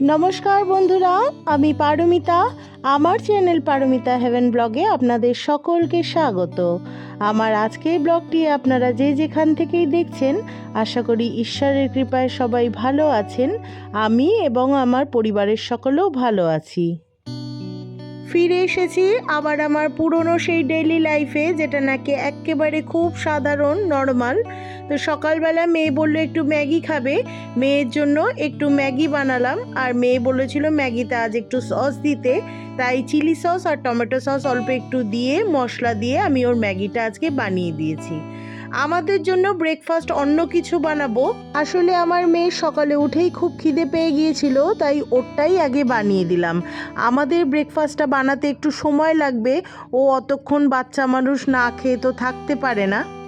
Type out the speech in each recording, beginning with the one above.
নমস্কার বন্ধুরা, আমি পারমিতা। আমার চ্যানেল পারমিতা হেভেন ব্লগে আপনাদের সকলকে স্বাগত। আমার আজকের ব্লগটি আপনারা যে যেখান থেকেই দেখছেন, আশা করি ঈশ্বরের কৃপায় সবাই ভালো আছেন। আমি এবং আমার পরিবারের সকলেও ভালো আছি। ফিরে এসেছি আবার আমার পুরনো সেই ডেইলি লাইফে যেটা নাকি একেবারে খুব সাধারণ নর্মাল তো সকালবেলা মেয়ে বলল, একটু ম্যাগি খাবে। মেয়ের জন্য একটু ম্যাগি বানালাম, আর মেয়ে বলেছিল, ম্যাগিতে আজ একটু সস দিতে। তাই চিলি সস আর টমেটো সস অল্প একটু দিয়ে, মশলা দিয়ে আমি ওর ম্যাগিটা আজকে বানিয়ে দিয়েছি। আমাদের জন্য ব্রেকফাস্ট অন্য কিছু বানাবো। আসলে আমার মেয়ে সকালে উঠেই খুব খিদে পেয়ে গিয়েছিল, তাই ওরটাই আগে বানিয়ে দিলাম। আমাদের ব্রেকফাস্টটা বানাতে একটু সময় লাগবে, ও অতক্ষণ বাচ্চা মানুষ না খেয়ে তো থাকতে পারে না।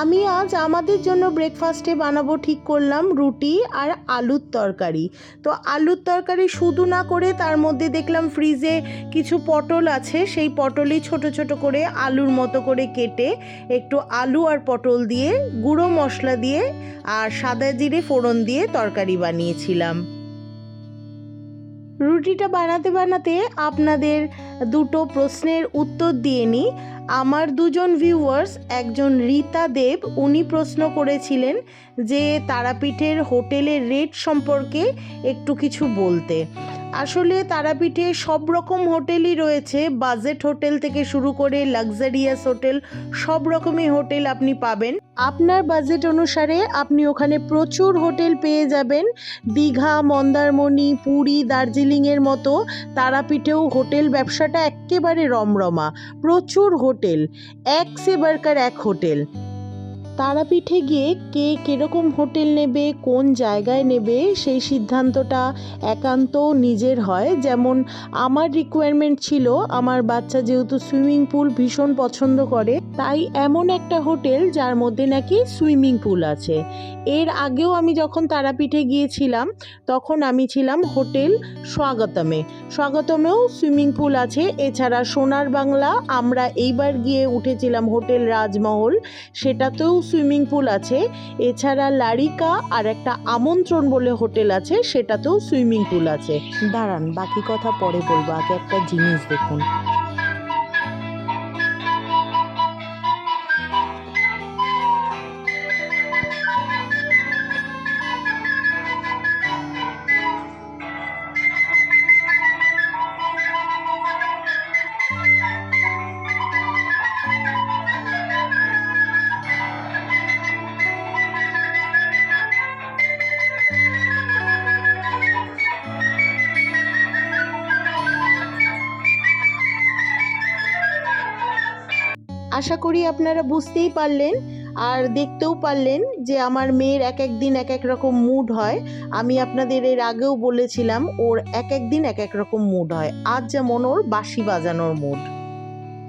আমি আজ আমাদের জন্য ব্রেকফাস্টে বানাবো ঠিক করলাম রুটি আর আলুর তরকারি। তো আলুর তরকারি শুধু না করে তার মধ্যে দেখলাম ফ্রিজে কিছু পটল আছে, সেই পটলই ছোট ছোট করে আলুর মতো করে কেটে একটু আলু আর পটল দিয়ে, গুঁড়ো মশলা দিয়ে আর সাদা জিরে ফোড়ন দিয়ে তরকারি বানিয়েছিলাম। রুটিটা বানাতে বানাতে আপনাদের দুটো প্রশ্নের উত্তর দিয়ে নিই আমার দুজন ভিউয়ার্স একজন রীতা দেব, উনি প্রশ্ন করেছিলেন যে তারাপীঠের হোটেলের রেট সম্পর্কে একটু কিছু বলতে। আসলে তারাপীঠে সব রকম হোটেলই রয়েছে। বাজেট হোটেল থেকে শুরু করে লাক্সারিয়াস হোটেল, সব রকমই হোটেল আপনি পাবেন। আপনার বাজেট অনুসারে আপনি ওখানে প্রচুর হোটেল পেয়ে যাবেন। দীঘা, মন্দারমণি, পুরী, দার্জিলিংয়ের মতো তারাপীঠেও হোটেল ব্যবসাটা একেবারে রমরমা প্রচুর হোটেল এক সে বারকার এক হোটেল। তারাপীঠে গিয়ে কে কীরকম হোটেল নেবে, কোন জায়গায় নেবে, সেই সিদ্ধান্তটা একান্ত নিজের হয়। যেমন আমার রিকোয়ারমেন্ট ছিল, আমার বাচ্চা যেহেতু সুইমিং পুল ভীষণ পছন্দ করে, তাই এমন একটা হোটেল যার মধ্যে নাকি সুইমিং পুল আছে। এর আগেও আমি যখন তারাপীঠে গিয়েছিলাম, তখন আমি ছিলাম হোটেল স্বাগতমে। স্বাগতমেও সুইমিং পুল আছে, এছাড়া সোনার বাংলা আমরা এইবার গিয়ে উঠেছিলাম হোটেল রাজমহল, সেটাতেও সুইমিং পুল আছে। এছাড়া লারিকা আর একটা আমন্ত্রণ বলে হোটেল আছে, সেটাতেও সুইমিং পুল আছে। দাঁড়ান, বাকি কথা পরে বলব, আগে একটা জিনিস দেখুন। আশা করি আপনারা বুঝতেই পারলেন আর দেখতেও পারলেন যে আমার মেয়ের এক এক দিন এক এক রকম মুড হয়। আমি আপনাদের এর আগেও বলেছিলাম, ওর এক এক দিন এক এক রকম মুড হয়। আজ যেমন ওর বাঁশি বাজানোর মুড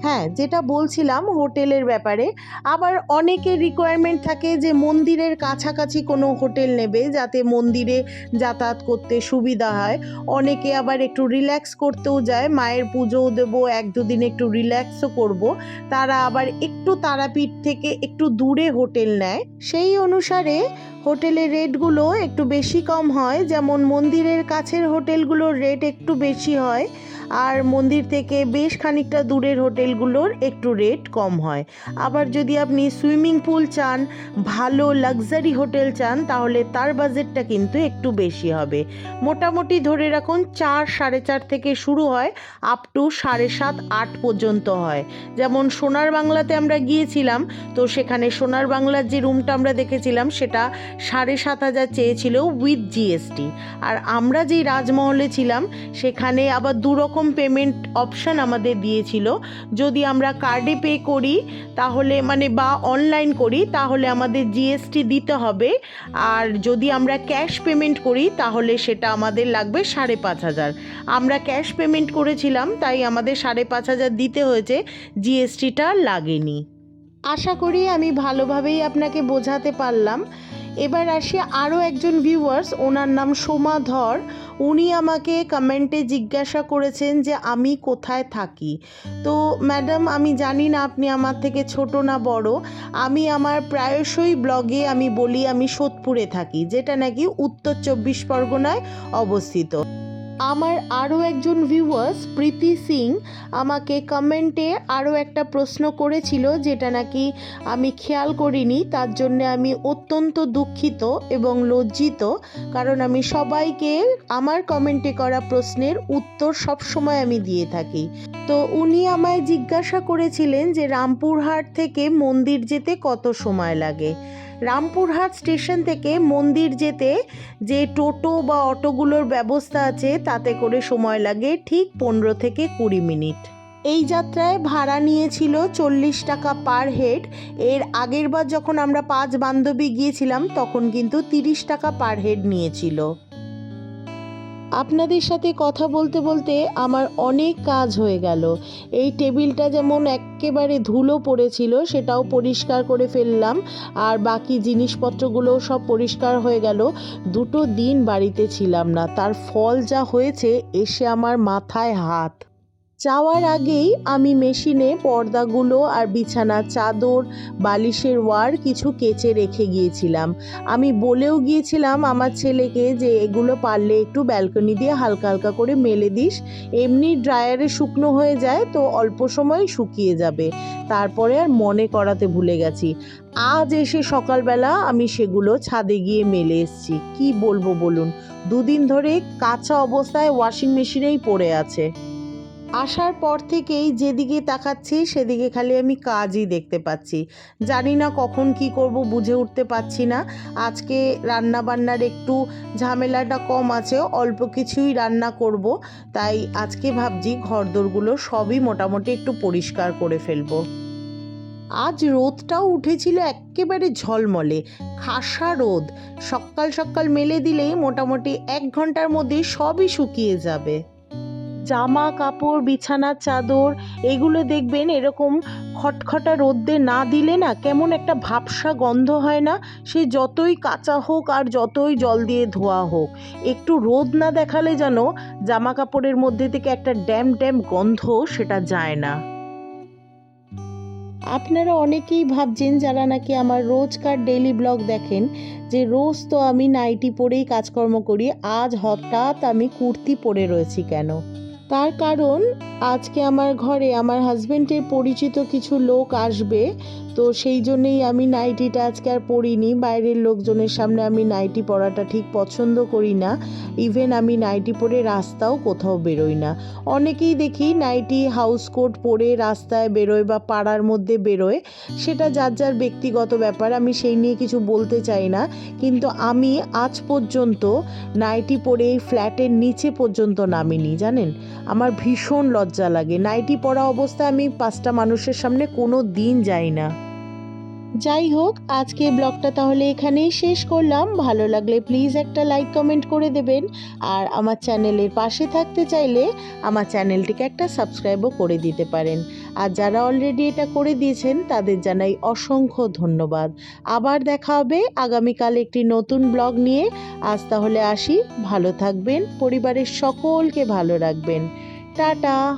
হ্যাঁ যেটা বলছিলাম হোটেলের ব্যাপারে, আবার অনেকের রিকোয়ারমেন্ট থাকে যে মন্দিরের কাছাকাছি কোনো হোটেল নেবে যাতে মন্দিরে যাতায়াত করতে সুবিধা হয়। অনেকে আবার একটু রিল্যাক্স করতেও যায়, মায়ের পুজোও দেবো, এক দুদিন একটু রিল্যাক্সও করব। তারা আবার একটু তারাপীঠ থেকে একটু দূরে হোটেল নেয়। সেই অনুসারে হোটেলের রেটগুলো একটু বেশি কম হয়, যেমন মন্দিরের কাছের হোটেলগুলোর রেট একটু বেশি হয়। আর মন্দির থেকে বেশ খানিকটা দূরের হোটেলগুলোর একটু রেট কম হয়। আবার যদি আপনি সুইমিং পুল চান, ভালো লাক্সারি হোটেল চান, তাহলে তার বাজেটটা কিন্তু একটু বেশি হবে। মোটামুটি ধরে রাখুন, চার, সাড়ে চার থেকে শুরু হয় আপ টু সাড়ে সাত, আট পর্যন্ত হয়। যেমন সোনার বাংলাতে আমরা গিয়েছিলাম, তো সেখানে সোনার বাংলার যে রুমটা আমরা দেখেছিলাম, সেটা সাড়ে সাত হাজার চেয়েছিল উইথ জিএসটি আর আমরা যেই রাজমহলে ছিলাম, সেখানে আবার দু রকম পেমেন্ট অপশান আমাদের দিয়েছিল। যদি আমরা কার্ডে পে করি, তাহলে মানে বা অনলাইন করি, তাহলে আমাদের জিএসটি দিতে হবে। আর যদি আমরা ক্যাশ পেমেন্ট করি, তাহলে সেটা আমাদের লাগবে সাড়ে পাঁচ হাজার। আমরা ক্যাশ পেমেন্ট করেছিলাম, তাই আমাদের সাড়ে পাঁচ হাজার দিতে হয়েছে জিএসটিটা লাগেনি। আশা করি আমি ভালোভাবেই আপনাকে বোঝাতে পারলাম। এবার আসি আরও একজন ভিউয়ার্স ওনার নাম সোমা ধর। উনি আমাকে কমেন্টে জিজ্ঞাসা করেছেন যে, আমি কোথায় থাকি? তো ম্যাডাম আমি জানি না আপনি আমার থেকে ছোট না বড়। আমি আমার প্রায়শই ব্লগে আমি বলি, আমি সোদপুরে থাকি, যেটা নাকি উত্তর চব্বিশ পরগনায় অবস্থিত। আমার আরও একজন ভিউয়ার্স প্রীতি সিং, আমাকে কমেন্টে আরও একটা প্রশ্ন করেছিল যেটা নাকি আমি খেয়াল করিনি, তার জন্য আমি অত্যন্ত দুঃখিত এবং লজ্জিত, কারণ আমি সবাইকে আমার কমেন্টে করা প্রশ্নের উত্তর সবসময় আমি দিয়ে থাকি। তো উনি আমায় জিজ্ঞাসা করেছিলেন যে রামপুরহাট থেকে মন্দির যেতে কত সময় লাগে? রামপুরহাট স্টেশন থেকে মন্দির যেতে যে টোটো বা অটোগুলোর ব্যবস্থা আছে, তাতে করে সময় লাগে ঠিক পনেরো থেকে কুড়ি মিনিট। এই যাত্রায় ভাড়া নিয়েছিল চল্লিশ টাকা পার হেড। এর আগের বার যখন আমরা পাঁচ বান্ধবী গিয়েছিলাম, তখন কিন্তু তিরিশ টাকা পার হেড নিয়েছিল। আপনাদের সাথে কথা বলতে বলতে আমার অনেক কাজ হয়ে গেল। এই টেবিলটা যেমন একেবারে ধুলো পড়েছিল, সেটাও পরিষ্কার করে ফেললাম। আর বাকি জিনিসপত্রগুলোও সব পরিষ্কার হয়ে গেল। দুটো দিন বাড়িতে ছিলাম না। তার ফল যা হয়েছে, এসে আমার মাথায় হাত। যাওয়ার আগেই আমি মেশিনে পর্দাগুলো আর বিছানা চাদর, বালিশের ওয়ার কিছু কেচে রেখে গিয়েছিলাম। আমি বলেও গিয়েছিলাম আমার ছেলেকে যে এগুলো পারলে একটু ব্যালকনি দিয়ে হালকা হালকা করে মেলে দিস, এমনি ড্রায়ারে শুকনো হয়ে যায় তো অল্প সময় শুকিয়ে যাবে। তারপরে আর মনে করাতে ভুলে গেছি। আজ এসে সকালবেলা আমি সেগুলো ছাদে গিয়ে মেলে এসেছি। কি বলব বলুন? দুদিন ধরে কাঁচা অবস্থায় ওয়াশিং মেশিনেই পড়ে আছে। আসার পর থেকেই যেদিকে তাকাচ্ছি, সেদিকে খালি আমি কাজই দেখতে পাচ্ছি। জানি না কখন কি করব, বুঝে উঠতে পারছি না। আজকে রান্না বান্নার একটু ঝামেলাটা কম আছে, অল্প কিছুই রান্না করব। তাই আজকে ভাবছি ঘরদোরগুলো সবই মোটামুটি একটু পরিষ্কার করে ফেলব। আজ রোদটাও উঠেছিল একেবারে ঝলমলে, খাসা রোদ। সকাল সকাল মেলে দিলেই মোটামুটি এক ঘণ্টার মধ্যে সবই শুকিয়ে যাবে। জামা কাপড় বিছানার চাদর, এগুলো দেখবেন এরকম খটখটা রোদ্দে না দিলে না কেমন একটা ভাবসা গন্ধ হয় না? সে যতই কাঁচা হোক আর যতই জল দিয়ে ধোয়া হোক, একটু রোদ না দেখালে যেন জামা কাপড়ের মধ্যে থেকে একটা ড্যাম ড্যাম গন্ধ সেটা যায় না। আপনারা অনেকেই ভাবছেন যারা নাকি আমার রোজকার ডেইলি ব্লগ দেখেন যে রোজ তো আমি নাইটি পরেই কাজকর্ম করি, আজ হঠাৎ আমি কুর্তি পরে রয়েছি কেন? তার কারণ আজকে আমার ঘরে আমার হাজবেন্ডের পরিচিত কিছু লোক আসবে তো সেই জন্যেই আমি নাইটিটা আজকে আর পরিনি। বাইরের লোকজনের সামনে আমি নাইটি পরাটা ঠিক পছন্দ করি না। ইভেন আমি নাইটি পরে রাস্তাও কোথাও বেরোই না। অনেকেই দেখি নাইটি হাউস কোট পরে রাস্তায় বেরোয় বা পাড়ার মধ্যে বেরোয়। সেটা যার যার ব্যক্তিগত ব্যাপার, আমি সেই নিয়ে কিছু বলতে চাই না। কিন্তু আমি আজ পর্যন্ত নাইটি পরে এই ফ্ল্যাটের নিচে পর্যন্ত নামিনি, জানেন? আমার ভীষণ লজ্জা লাগে। নাইটি পরা অবস্থায় আমি পাঁচটা মানুষের সামনে কোনো দিন যাই না। যাই হোক, আজকে ব্লগটা তাহলে এখানেই শেষ করলাম। ভালো লাগলে প্লিজ একটা লাইক কমেন্ট করে দেবেন। আর আমার চ্যানেলের পাশে থাকতে চাইলে আমার চ্যানেলটিকে একটা সাবস্ক্রাইবও করে দিতে পারেন। আর যারা অলরেডি এটা করে দিয়েছেন, তাদের জানাই অসংখ্য ধন্যবাদ। আবার দেখা হবে আগামীকাল একটি নতুন ব্লগ নিয়ে। আজ তাহলে আসি। ভালো থাকবেন। পরিবারের সকলকে ভালো রাখবেন। টাটা!